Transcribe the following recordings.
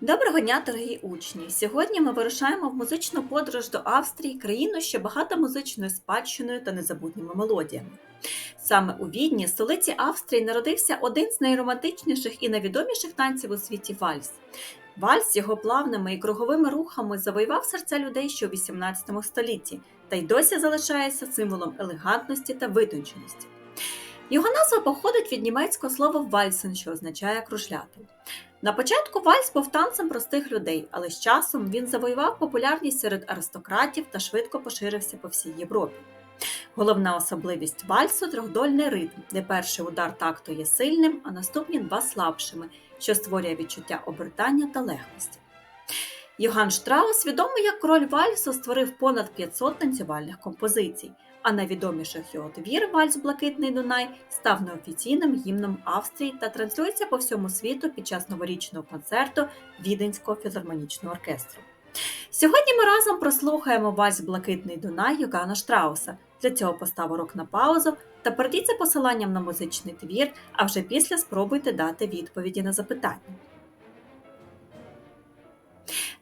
Доброго дня, дорогі учні! Сьогодні ми вирушаємо в музичну подорож до Австрії, країну, що багата музичною спадщиною та незабутніми мелодіями. Саме у Відні, столиці Австрії, народився один з найромантичніших і найвідоміших танців у світі вальс. Вальс його плавними і круговими рухами завоював серця людей ще у XVIII столітті та й досі залишається символом елегантності та витонченості. Його назва походить від німецького слова вальсен, що означає кружляти. На початку вальс був танцем простих людей, але з часом він завоював популярність серед аристократів та швидко поширився по всій Європі. Головна особливість вальсу трьохдольний ритм, де перший удар такту є сильним, а наступні два слабшими, що створює відчуття обертання та легкості. Йоган Штраус, відомий як король вальсу, створив понад 500 танцювальних композицій, а найвідоміших його твір Вальс Блакитний Дунай став неофіційним гімном Австрії та транслюється по всьому світу під час новорічного концерту Віденського філармонічного оркестру. Сьогодні ми разом прослухаємо Вальс Блакитний Дунай Йогана Штрауса. Для цього постав урок на паузу та перейдіть посиланням на музичний твір, а вже після спробуйте дати відповіді на запитання.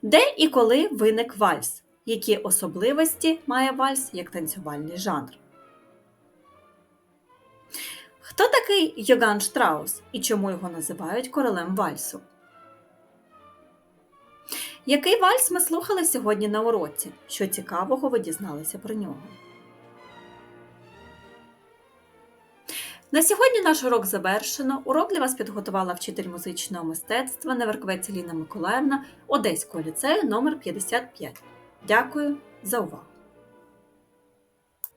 Де і коли виник вальс? Які особливості має вальс як танцювальний жанр? Хто такий Йоган Штраус і чому його називають королем вальсу? Який вальс ми слухали сьогодні на уроці? Що цікавого ви дізналися про нього? На сьогодні наш урок завершено. Урок для вас підготувала вчитель музичного мистецтва Неверковець Ліна Миколаївна Одеського ліцею номер 55. Дякую за увагу!